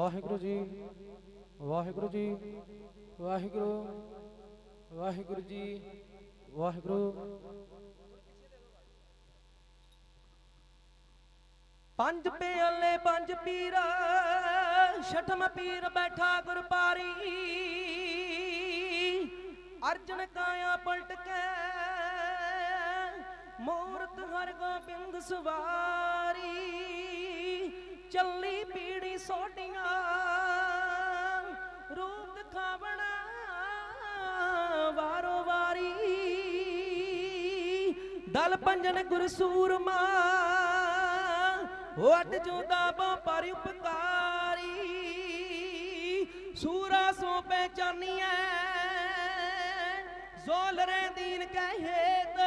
ਵਾਹਿਗੁਰੂ ਜੀ ਵਾਹਿਗੁਰੂ ਜੀ, ਵਾਹਿਗੁਰੂ ਵਾਹਿਗੁਰੂ ਜੀ, ਵਾਹਿਗੁਰੂ। ਪੰਜ ਪਿਆਲੇ, ਪੰਜ ਪੀਰਾ ਛਠਮ ਪੀਰ ਬੈਠਾ ਗੁਰਪਾਰੀ। ਅਰਜਨ ਕਾਇਆ ਪਲਟ ਕੇ ਮੂਰਤ ਹਰ ਗੋਬਿੰਦ ਸਵਾਰੀ। ਚੱਲੀ ਪੀੜੀ ਸੋਡੀਆਂ ਰੂਪ ਦਿਖਾਵਣਾ ਵਾਰੋ ਵਾਰੀ। ਦਲ ਪੰਜਨ ਗੁਰ ਸੂਰਮਾ ਉਹ ਅੱਡ ਬੋ ਪਰ ਉਪਕਾਰੀ। ਸੂਰਾ ਸੋ ਪਹਿਚਾਨੀਐ ਜ਼ੋਲਰੇ ਦੀਨ ਕਹੇਤ।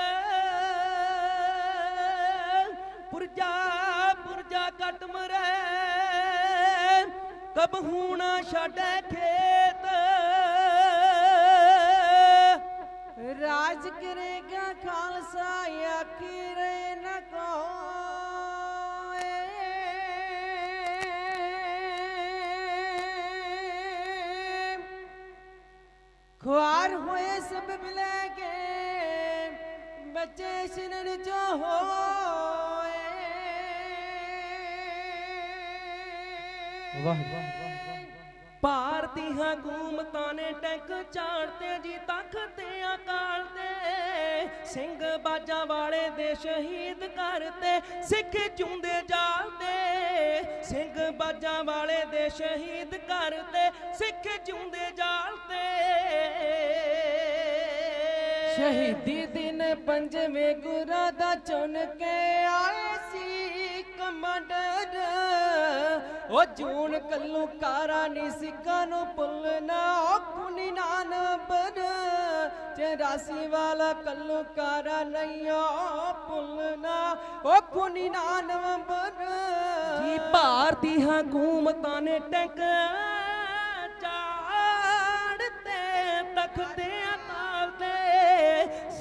ਪੁਰਜਾ ਪੁਰਜਾ ਕਟ ਮਰੇ। ਕਬ ਹੂਣਾ ਛੱਡੈ ਖੇਤ। ਰਾਜ ਕਰੇਗਾ ਖਾਲਸਾ ਆਖੀ ਭਾਰਤੀ ਹਕੂਮਤਾਂ ਨੇ ਟੈਂਕ ਚਾੜਤੇ ਜੀ ਤਖਤ ਤੇ ਅਕਾਲ ਤੇ। ਸਿੰਘ ਬਾਜਾਂ ਵਾਲੇ ਦੇ ਸ਼ਹੀਦ ਕਰਤੇ ਸਿੱਖ ਚੁੰਦੇ ਜਾਲਦੇ ਸਿੰਘ ਬਾਜਾਂ ਵਾਲੇ ਦੇ ਸ਼ਹੀਦ ਕਰਤੇ ਸਿੱਖ ਚੁੰਦੇ ਜਾਲਦੇ ਸ਼ਹੀਦੀ ਦਿਨ ਪੰਜਵੇਂ ਗੁਰਾਂ ਦਾ ਚੁਣ ਕੇ ਆਏ ਸੀ। ਕਮਾਂਡਰ ਉਹ ਜੂਨ ਕੱਲੂ ਕਾਰਾ ਨੀ ਸਿੱਕਾ ਨੂੰ ਭੁੱਲਣਾ ਉਹ ਖੁਨੀ ਨਾਨਬਰ 84 ਵਾਲਾ ਕੱਲੂ ਕਾਰਾ ਨਹੀਂ ਉਹ ਭੁੱਲਣਾ ਉਹ ਖੁਨੀ ਨਾਨਬਰ ਜੀ ਭਾਰਤੀ ਹਕੂਮਤਾਂ ਨੇ ਟੈਂਕ।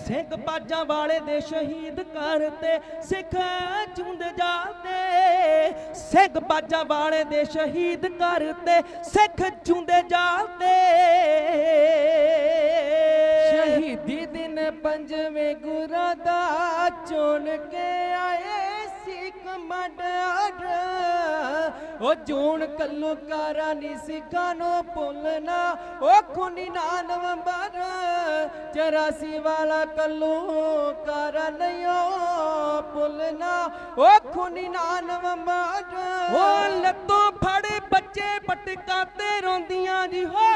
ਤੇ ਸਿੰਘ ਬਾਜਾਂ ਵਾਲੇ ਦੇ ਸ਼ਹੀਦ ਕਰਤੇ ਸਿੱਖ ਚੁੰਦ ਜਾਤੇ ਸਿੱਖ ਬਾਜਾਂ ਵਾਲੇ ਦੇ ਸ਼ਹੀਦ ਕਰਤੇ ਸਿੱਖ ਚੁੰਦੇ ਜਾਤੇ ਸ਼ਹੀਦੀ ਦਿਨ ਪੰਜਵੇਂ ਗੁਰਾਂ ਦਾ ਚੁਣ ਕੇ ਆਏ। ਉਹ ਜੂਨ ਕੱਲੂ ਕਾਰਾ ਨੀ ਸਿੱਖਾਂ ਨੂੰ ਭੁੱਲਣਾ? ਉਹ ਖੁਨੀ ਨਾ ਨਵੰਬਰ 84 ਵਾਲਾ ਕੱਲੂ ਕਾਰਾ ਨਹੀਂ ਉਹ ਭੁੱਲਣਾ। ਉਹ ਖੁਨੀ ਨਾ ਨਵੰਬਰ ਉਹ ਲੱਤੋਂ ਫੜ ਬੱਚੇ ਪਟਕਾਂ ਤੇ ਰੋਂਦੀਆਂ ਜੀ ਹੋ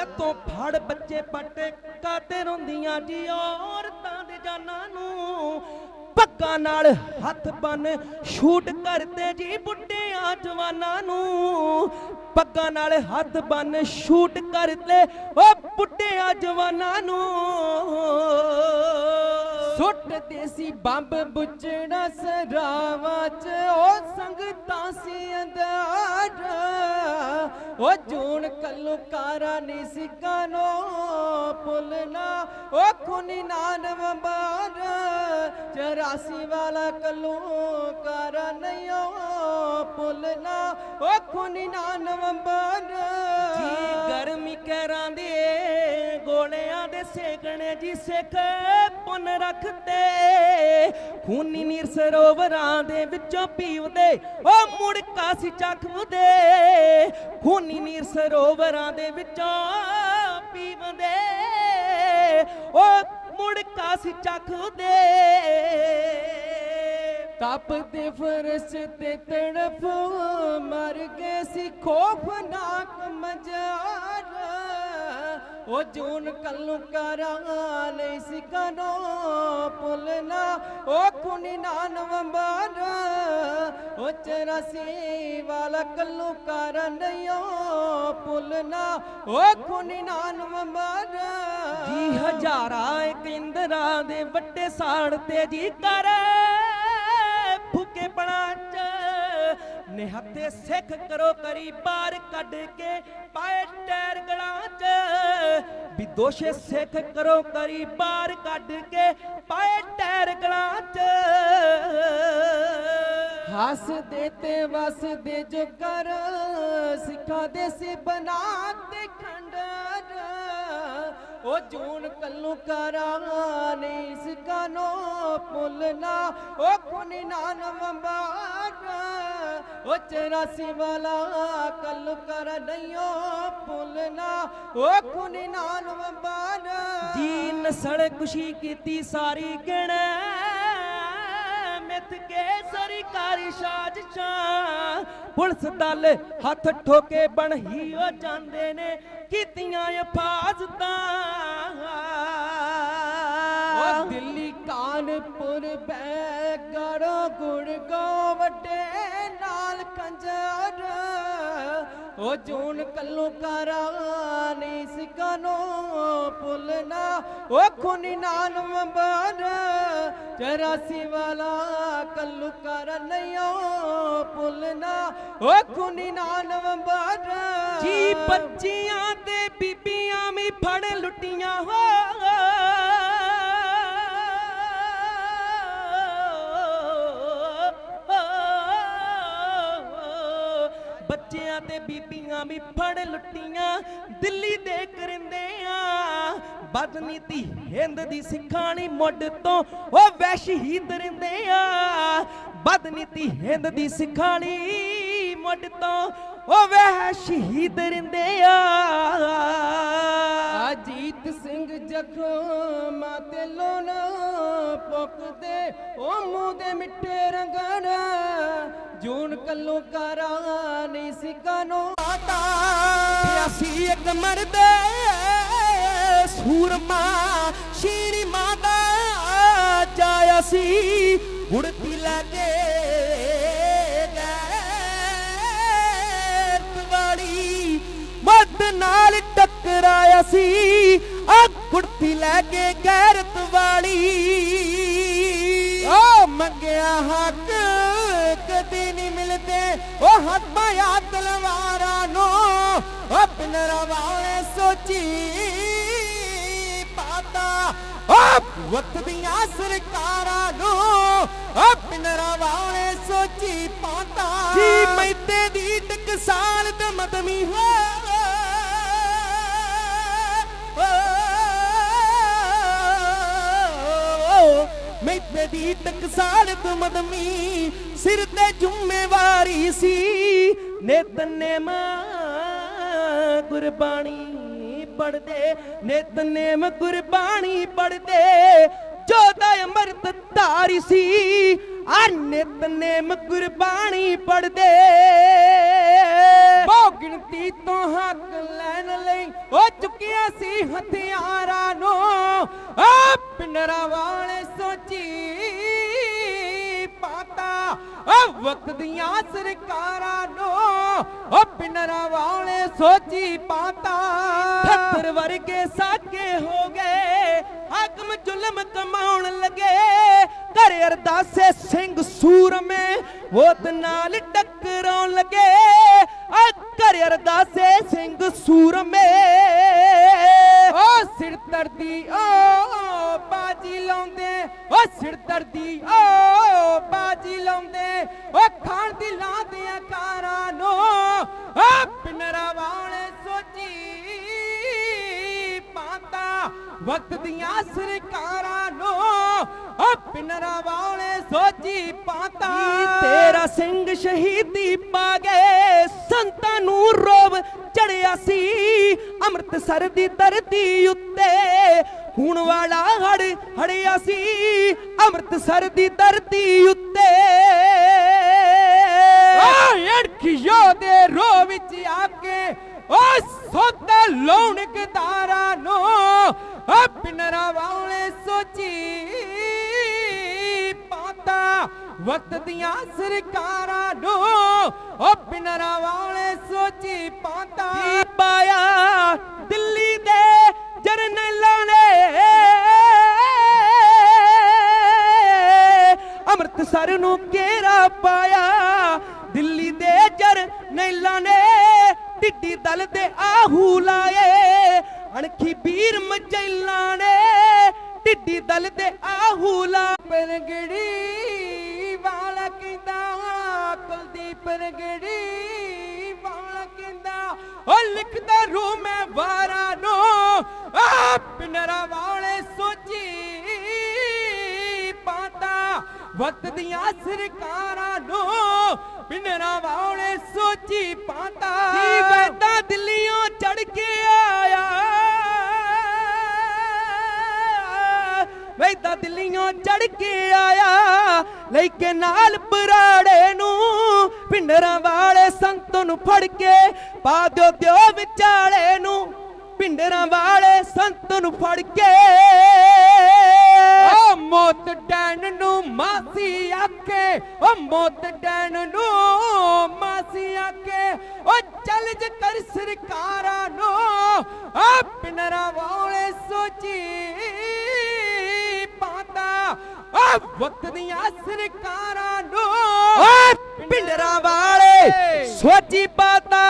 ਲੱਤੋਂ ਫੜ ਬੱਚੇ ਪਟਕਾਂ ਤੇ ਰੋਂਦੀਆਂ ਜੀ ਔਰਤਾਂ ਦੇ ਜਾਨਾਂ ਨੂੰ। ਪੱਗਾਂ ਨਾਲ ਹੱਥ ਬੰਨ ਸ਼ੂਟ ਕਰਦੇ ਜੀ ਬੁੱਢਿਆਂ ਜਵਾਨਾਂ ਨੂੰ। ਪੱਗਾਂ ਨਾਲ ਹੱਥ ਬੰਨ ਸ਼ੂਟ ਕਰਦੇ ਓ ਬੁੱਢਿਆਂ ਜਵਾਨਾਂ ਨੂੰ। ਸੁੱਟਦੇ ਸੀ ਬੰਬ ਬੁੱਝਣਾ ਸਰਾਵਾਂ ਚ, ਉਹ ਸੰਗਤਾਂ ਸੀ ਅੰਦਰ ਉਹ ਜੂਨ ਕੱਲੂ ਕਾਰਾ ਨੀ ਸਿੱਕਾਨੋ ਭੁੱਲਣਾ, ਉਹ ਖੁਨੀ ਨਾ ਨਵੰਬਰ 84 ਵਾਲਾ ਕੱਲੂ ਕਾਰਾ ਨਹੀਂ ਉਹ ਭੁੱਲਣਾ, ਉਹ ਖੁਨੀ ਨਾ ਨਵੰਬਰ ਜੀ ਗਰਮੀ ਕਰਾਂ ਦੇ ਗੋਲਿਆਂ ਦੇ ਸੇਕਣੇ ਜੀ ਸਿੱਖ ਪੁੰਨ ਰੱਖਦੇ। ਖੂਨੀ ਨੀਰ ਸਰੋਵਰਾਂ ਦੇ ਵਿੱਚੋਂ ਪੀਵਦੇ ਉਹ ਮੁੜ ਕਾਸੀ ਚੱਖਦੇ। ਖੂਨੀ ਨੀਰ ਸਰੋਵਰਾਂ ਦੇ ਵਿੱਚੋਂ ਪੀਵਦੇ ਉਹ ਮੁੜ ਕਾਸੀ ਚੱਖਦੇ। ਤਪਦੇ ਫਰਸ਼ ਤੇ ਤੜਫ, ਮਰ ਗਏ ਸੀ ਖੋਫਨਾਕ ਮਜ਼ਾ ਉਹ ਜੂਨ ਕੱਲੂ ਕਰਾਂ, ਲਈ ਸੀ ਕਨੋ ਪੁੱਲਣਾ ਉਹ ਖੁਨੀ ਨਾ ਨਵੰਬਰ, ਉਹ 84 ਵਾਲਾ ਕੱਲੂ ਕਰਾਂ ਨਹੀਂ ਉਹ ਪੁੱਲਣਾ ਉਹ ਖੁਨੀ ਨਾ ਨਵੰਬਰ। ਜੀ ਹਜ਼ਾਰਾਂ ਇੱਕ ਇੰਦਰਾ ਦੇ ਵੱਡੇ ਸਾੜ ਤੇ ਜੀ ਕਰ ਨਿਹੱਥੇ ਸਿੱਖ ਕਰੋ, ਕਰੀ ਬਾਹਰ ਕੱਢ ਕੇ ਪਾਏ ਟੈਰ ਗਲਾਂ 'ਚ। ਵੀ ਦੋਸ਼ੇ ਸਿੱਖ ਕਰੋ, ਕਰੀ ਬਾਹਰ ਕੱਢ ਕੇ ਪਾਏ ਟੈਰ ਗਲਾਂ 'ਚ। ਦੇਤੇ ਤੇ ਵਸਦੇ ਜੋ ਕਰ ਸਿੱਖਾਂ ਦੇ ਸੀ ਬਣਾ ਜੂਨ ਕੱਲੂ ਕਰਾਂ ਨਹੀਂ ਸਿਕਾਨੋ ਭੁੱਲਣਾ ਉਹ ਖੁਨੀ ਨਾ ਨਵੰਬਰ ਉਹ 84 ਵਾਲਾ ਕੱਲੂ ਕਰ ਨਹੀਂਓ ਭੁੱਲਣਾ ਉਹ ਖੁਨੀ ਨਾ ਨਵੰਬਰ ਜੀ ਨਸਲ ਖੁਸ਼ੀ ਕੀਤੀ ਸਾਰੀ ਗਿਣ, ਮਿੱਥ ਕੇ ਸਰਕਾਰੀ ਸਾਜ਼ਿਸ਼ਾਂ। ਪੁਲਿਸ ਦਲ ਹੱਥ ਠੋਕੇ ਬਣ ਹੀ ਹੋ ਜਾਂਦੇ ਨੇ ਕੀਤੀਆਂ ਉਹ ਦਿੱਲੀ ਕਾਨਪੁਰ ਬੈ ਕਰੋ ਗੁੜ ਗੁੜਗਾਉਂ ਵੱਡੇ ਨਾਲ ਕੰਜਰ। ਉਹ ਜੂਨ ਕੱਲੂ ਕਰਾਂ ਨਹੀਂ ਸਿਕਾਨੋ ਭੁੱਲਣਾ ਉਹ ਖੁਨੀ ਨਾਨ ਮੰਬਰ 84 ਵਾਲਾ ਕੱਲੂ ਕਰ ਨਹੀਂਓ ਭੁੱਲਣਾ ਉਹ ਖੁਨੀ ਨਾਨ ਮੰਬਰ ਜੀ ਬੱਚੀਆਂ ਤੇ ਬੀਬੀਆਂ ਵੀ ਫੜ ਲੁੱਟੀਆਂ। ਹੋ ਤੇ ਬੀਬੀਆਂ ਵੀ ਫੜ ਲੁੱਟੀਆਂ, ਦਿੱਲੀ ਦੇ ਕਰਿੰਦੇ ਆ। ਬਦਨੀਤੀ ਹਿੰਦ ਦੀ ਸਿੱਖਾਣੀ ਮੁੱਢ ਤੋਂ ਉਹ ਵੈਸ਼ਹੀਦ ਰਹਿੰਦੇ ਆ। ਬਦਨੀਤੀ ਹਿੰਦ ਦੀ ਸਿੱਖਾਣੀ ਮੁੱਢ ਤੋਂ ਉਹ ਵੈਸ਼ਹੀਦ ਰਹਿੰਦੇ ਆ। ਅਜੀਤ ਸਿੰਘ ਜ਼ਖਮਾਂ ਤੇ ਲੋਨ ਪੁੱਕਦੇ, ਉਹ ਮੂੰਹ ਦੇ ਮਿੱਠੇ ਰੰਗਣ। ਜੂਨ ਕੱਲੋਂ ਕਰਾਂ ਨਹੀਂ ਸਿਕਾਨੋ ਆਤਾ ਅਸੀਂ ਇੱਕ ਮਰਦ, ਸੂਰਮਾ ਸ਼ੀਰੀ ਮਾਤਾ। ਜਾਇਆ ਸੀ, ਗੁੜਤੀ ਲੈ ਕੇ ਗੈਰਤ ਵਾਲੀ ਮੱਦ ਨਾਲ ਟਕਰਾਇਆ ਸੀ ਆ ਲੈ ਕੇ ਗੈਰਤ ਵਾਲੀ। ਓ ਮੰਗਿਆ ਹੱਕ ਕਦੇ ਨਹੀਂ ਮਿਲਦੇ। ਉਹ ਹੱਥ ਆ ਤਲਵਾਰਾਂ ਨੂੰ ਉਹ ਪਿੰਨਰਾ ਵਾਲੇ ਸੋਚੀ ਪਾਤਾ। ਉਹ ਵਕਤ ਦੀਆਂ ਸਰਕਾਰਾਂ ਨੂੰ ਉਹ ਪਿੰਨਰਾ ਵਾਲੇ ਸੋਚੀ ਪਾਤਾ। ਜੀ ਮੈਤੇ ਦੀ ਟਕਸਾਲ ਤੇ ਮਦਮੀ ਹੋ। ਦੀ ਟਕਸਾਲ ਤੇ ਸਿਰ ਤੇ ਜ਼ਿੰਮੇਵਾਰੀ ਸੀ। ਨਿਤਨੇਮ ਗੁਰਬਾਣੀ ਪੜਦੇ ਨਿਤਨੇਮ ਗੁਰਬਾਣੀ ਪੜਦੇ ਜੋਦਾ ਅੰਮ੍ਰਿਤ ਧਾਰੀ ਸੀ ਆ ਨਿਤਨੇਮ ਗੁਰਬਾਣੀ ਪੜਦੇ ਬਹੁ ਗਿਣਤੀ ਤੋਂ ਹੱਕ ਲੈਣ ਲਈ ਉਹ ਚੁੱਕਿਆ ਸੀ ਹਥਿਆਰਾਂ ਨੂੰ। ਆਪ ਪਿੰਡਰਾ ਵਾਲੇ ਸੋਚੀ ਪਾਤਾ। ਉਹ ਵਕਤ ਦੀਆਂ ਸਰਕਾਰਾਂ ਨੂੰ ਉਹ ਪਿੰਡਰਾ ਵਾਲੇ ਸੋਚੀ ਪਾਤਾ। ਠੱਤਰ ਵਰਗੇ ਸਾਕੇ ਹੋ ਗਏ ਹਾਕਮ ਜ਼ੁਲਮ ਕਮਾਉਣ ਲੱਗੇ। ਘਰ ਅਰਦਾਸੇ ਸਿੰਘ ਸੂਰਮੇ ਉਹਤ ਨਾਲ ਟੱਕਰਾਉਣ ਲੱਗੇ। ਆ ਘਰ ਅਰਦਾਸੇ ਸਿੰਘ ਸੂਰਮੇ। ਓ ਸਿਰ ਤਰਦੀ ਓ ਬਾਜੀ ਲਾਉਂਦੇ ਓ ਸਿਰ ਦਰਦੀ, ਓ ਬਾਜੀ ਲਾਉਂਦੇ ਓ ਖਾਣ ਦੀ ਲਾਉਂਦੇ ਆ ਕਾਰਾਂ ਨੂੰ, ਓ ਪਿੰਨਰਾ ਵਾਲੇ ਸੋਚੀ, ਪਾਤਾ ਵਕਤ ਦੀਆਂ ਸਰਕਾਰਾਂ ਨੂੰ, ਓ ਪਿੰਨਰਾ ਵਾਲੇ ਸੋਚੀ, ਪਾਤਾ ਤੇਰਾ ਸਿੰਘ ਸ਼ਹੀਦੀ ਪਾ ਗਏ? ਸੰਤਾਂ ਨੂੰ ਰੋਬ ਚੜਿਆ ਸੀ, ਅੰਮ੍ਰਿਤਸਰ ਦੀ ਧਰਤੀ ਉੱਤੇ ਹੁਣ ਵਾਲਾ ਹੜ ਹੜਿਆ ਸੀ ਅੰਮ੍ਰਿਤਸਰ ਦੀ ਧਰਤੀ ਉੱਤੇ। ਓ ਦੇ ਰੋ ਵਿੱਚ ਆ ਕੇ ਓ ਸੋਤਾ ਲਾਉਣ ਗਦਾਰਾਂ ਨੂੰ ਓ ਪਿੰਨਰਾ ਵਾਲੇ ਸੋਚੀ ਪਾਤਾ ਵਕਤ ਦੀਆਂ ਸਰਕਾਰਾਂ ਨੂੰ ਓ ਪਿੰਨਰਾ ਵਾਲੇ ਸੋਚੀ ਪਾਤਾ। ਪਾਇਆ ਦਿੱਲੀ ਦੇ ਜਰਨੈਲਾਂ ਨੇ? ਅੰਮ੍ਰਿਤਸਰ ਨੂੰ ਘੇਰਾ ਪਾਇਆ। ਦਿੱਲੀ ਦੇ ਮਚੈਲਾਂ ਨੇ ਢਿੱਡੀ ਦਲ ਦੇ ਆਹੂ ਲਾਏ। ਅਣਖੀ ਵੀਰ ਮਚੈਲਾਂ ਨੇ ਢਿੱਡੀ ਦਲ ਦੇ ਆਹੂ ਲਾ ਪਰਗੜੀ ਵਾਲਾ ਕਹਿੰਦਾ, ਕੁਲਦੀਪ ਰਗੜੀ ਵਾਲਾ ਕਹਿੰਦਾ, ਉਹ ਲਿਖਦਾ ਰੋ ਵਕਤ ਦੀਆਂ ਸਰਕਾਰਾਂ ਨੂੰ ਪਿੰਡਰਾ ਵਾਲੇ ਸੋਚੀ ਪਾਤਾ। ਜੀ ਵੈਦਾ ਦਿੱਲੀੋਂ ਚੜ ਕੇ ਆਇਆ? ਵੈਦਾ ਦਿੱਲੀੋਂ ਚੜ ਕੇ ਆਇਆ। ਲੈ ਕੇ ਨਾਲ ਬਰਾੜੇ ਨੂੰ ਪਿੰਡਰਾਂ ਵਾਲੇ ਸੰਤ ਨੂੰ ਫੜ ਕੇ ਪਾ ਦਿਓ ਦਿਓ ਵਿਚਾਲੇ ਨੂੰ। ਪਿੰਡਰਾਂ ਵਾਲੇ ਸੰਤ ਨੂੰ ਫੜ ਕੇ ਮੌਤ ਡੈਣ ਨੂੰ ਮਾਸੀ ਆਕੇ ਓ ਮੌਤ ਡੈਣ ਨੂੰ ਮਾਸੀ ਆਕੇ ਓ ਚੱਲ ਜ ਕਰ ਸਰਕਾਰਾਂ ਨੂੰ ਆ ਪਿੰਡਰਾ ਵਾਲੇ ਸੋਚੀ ਪਾਤਾ। ਆ ਵਕਤ ਦੀਆਂ ਸਰਕਾਰਾਂ ਨੂੰ ਓਏ ਪਿੰਡਰਾਂ ਵਾਲੇ ਸੋਚੀ ਪਾਤਾ।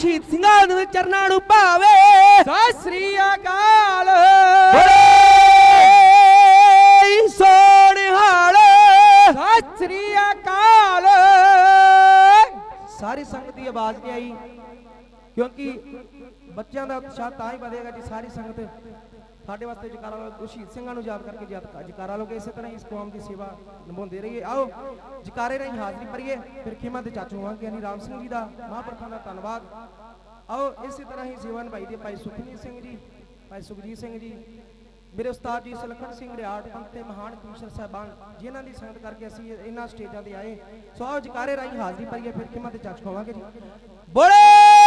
ਸ਼ਹੀਦ ਸਿੰਘਾਂ ਨੂੰ ਚਰਨਾਂ ਨੂੰ ਭਾਵੇ। ਸਤਿ ਸ੍ਰੀ ਅਕਾਲ। ਬੋਲੇ ਸੋਨਿਹਾਲ ਸਤਿ ਸ੍ਰੀ ਅਕਾਲ। ਸਾਰੀ ਸੰਗਤ ਦੀ ਆਵਾਜ਼ ਨਹੀਂ ਆਈ ਕਿਉਂਕਿ ਬੱਚਿਆਂ ਦਾ ਉਤਸ਼ਾਹ ਤਾਂ ਹੀ ਵਧੇਗਾ ਜੀ ਸਾਰੀ ਸੰਗਤ। ਸਾਡੇ ਵਾਸਤੇ ਜਕਾਰਾ ਲੋ ਸ਼ਹੀਦ ਸਿੰਘਾਂ ਨੂੰ ਯਾਦ ਕਰਕੇ ਜਦ- ਜਕਾਰਾ ਲੋਗੇ ਇਸੇ ਤਰ੍ਹਾਂ ਇਸ ਕੌਮ ਦੀ ਸੇਵਾ ਨਿਭਾਉਂਦੇ ਰਹੀਏ। ਆਓ, ਜਕਾਰੇ ਰਾਹੀਂ ਹਾਜ਼ਰੀ ਭਰੀਏ, ਫਿਰ ਖੇਮਾ ਦੇ ਚਾਚੂ ਹਾਂ ਗਿਆਨੀ ਰਾਮ ਸਿੰਘ ਜੀ ਦਾ, ਮਹਾਂਪੁਰਖਾਂ ਦਾ ਧੰਨਵਾਦ। ਆਓ, ਇਸੇ ਤਰ੍ਹਾਂ ਹੀ ਸੇਵਾ ਨਿਭਾਈ ਦੀ ਭਾਈ ਸੁਖਜੀਤ ਸਿੰਘ ਜੀ, ਭਾਈ ਸੁਖਜੀਤ ਸਿੰਘ ਜੀ। ਮੇਰੇ ਉਸਤਾਦ ਜੀ ਸੁਲੱਖਣ ਸਿੰਘ ਰਿਆੜ, ਪੰਥ ਤੇ ਮਹਾਨ ਕਮਿਸ਼ਨਰ ਸਾਹਿਬਾਨ, ਜਿਨ੍ਹਾਂ ਦੀ ਸੰਗਤ ਕਰਕੇ ਅਸੀਂ ਇਹਨਾਂ ਸਟੇਜਾਂ ਤੇ ਆਏ। ਸੋ ਆਓ, ਜਕਾਰੇ ਰਾਹੀਂ ਹਾਜ਼ਰੀ ਭਰੀਏ, ਫਿਰ ਖੇਮਾ ਤੇ ਚਾਚੂ ਖਾਵਾਂਗੇ ਜੀ। ਬੋਲੇ!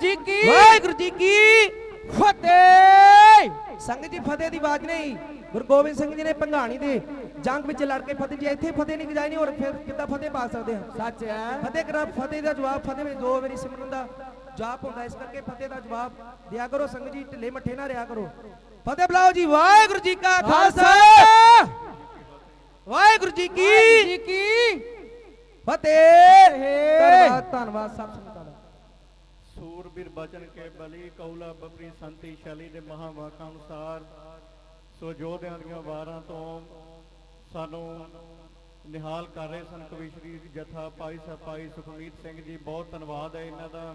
ਜੀ ਕੀ? ਵਾਹਿਗੁਰੂ ਜੀ ਕੀ ਫਤਿਹ! ਸੰਗਤ ਜੀ ਫਤਿਹ ਦੀ ਆਵਾਜ਼ ਨਹੀਂ। ਗੁਰੂ ਗੋਬਿੰਦ ਸਿੰਘ ਜੀ ਨੇ ਭੰਗਾਣੀ ਦੇ ਜੰਗ ਵਿੱਚ ਲੜ ਕੇ ਫਤਿਹ ਜੀ ਇੱਥੇ ਫਤਿਹ ਨਹੀਂ ਗਜਾਈ ਨਹੀਂ ਹੋਰ ਫਿਰ ਕਿੱਦਾਂ ਫਤਿਹ ਪਾ ਸਕਦੇ ਹਾਂ ਸੱਚ ਹੈ। ਫਤਿਹ ਕਰਾ ਫਤਿਹ ਦਾ ਜਵਾਬ ਫਤਿਹ ਵਿੱਚ ਦੋ ਵਾਰੀ ਸਿਮਰਨ ਦਾ ਜਾਪ ਹੁੰਦਾ ਇਸ ਕਰਕੇ ਫਤਿਹ ਦਾ ਜਵਾਬ ਦਿਆ ਕਰੋ। ਸੰਗਤ ਜੀ ਢਿੱਲੇ ਮੱਠੇ ਨਾ ਰਿਆ ਕਰੋ। ਫਤਿਹ ਬੁਲਾਓ ਜੀ ਵਾਹਿਗੁਰੂ ਜੀ ਕਾ ਖਾਲਸਾ! ਵਾਹਿਗੁਰੂ ਜੀ ਕੀ ਫਤਿਹ! ਧੰਨਵਾਦ ਧੰਨਵਾਦ ਸਭ ਸੰਗਤਾਂ ਸੂਰਬੀਰ ਬਚਨ ਕੇ ਬਲੀ ਕੌਲਾ ਬਬਰੀ ਸੰਤੀ ਸ਼ੈਲੀ ਦੇ ਮਹਾਵਾਕਾਂ ਅਨੁਸਾਰ ਸੋ ਯੋਧਿਆਂ ਦੀਆਂ ਵਾਰਾਂ ਤੋਂ ਸਾਨੂੰ ਨਿਹਾਲ ਕਰ ਰਹੇ ਸਨ ਕਵੀ ਸ਼੍ਰੀ ਜਥਾ ਭਾਈ ਸਾਹਿਬ ਭਾਈ ਸੁਖਮੀਤ ਸਿੰਘ ਜੀ। ਬਹੁਤ ਧੰਨਵਾਦ ਹੈ ਇਹਨਾਂ ਦਾ।